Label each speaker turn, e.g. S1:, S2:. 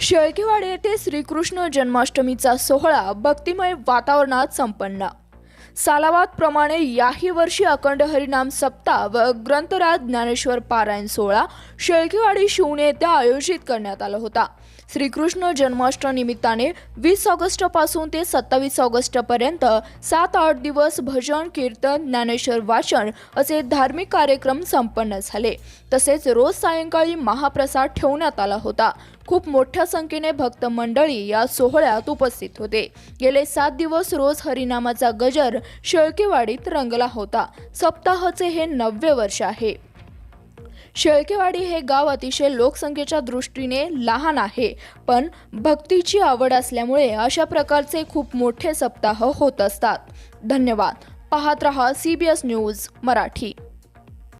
S1: शेळकेवाडी येथे श्रीकृष्ण जन्माष्टमीचा सोहळा भक्तिमय वातावरणात संपन्न. सालावादप्रमाणे याही वर्षी अखंड हरिनाम सप्ताह व ग्रंथराज ज्ञानेश्वर पारायण सोहळा शेळकेवाडी शिवणे येथे आयोजित करण्यात आला होता. श्रीकृष्ण जन्माष्टमीनिमित्ताने वीस ऑगस्टपासून ते सत्तावीस ऑगस्टपर्यंत सात आठ दिवस भजन कीर्तन ज्ञानेश्वर वाचन असे धार्मिक कार्यक्रम संपन्न झाले. तसेच रोज सायंकाळी महाप्रसाद ठेवण्यात आला होता. खूप मोठ्या संख्येने भक्त मंडळी या सोहळ्यात उपस्थित होते. गेले सात दिवस रोज हरिनामाचा गजर शेळकेवाडीत रंगला होता. सप्ताहाचे हे नववे वर्ष आहे. शेळकेवाडी हे गाव अतिशय लोकसंख्येच्या दृष्टीने लहान आहे. पण भक्तीची आवड असल्यामुळे अशा प्रकारचे खूप मोठे सप्ताह होत असतात. धन्यवाद. पाहत रहा C B S news Marathi.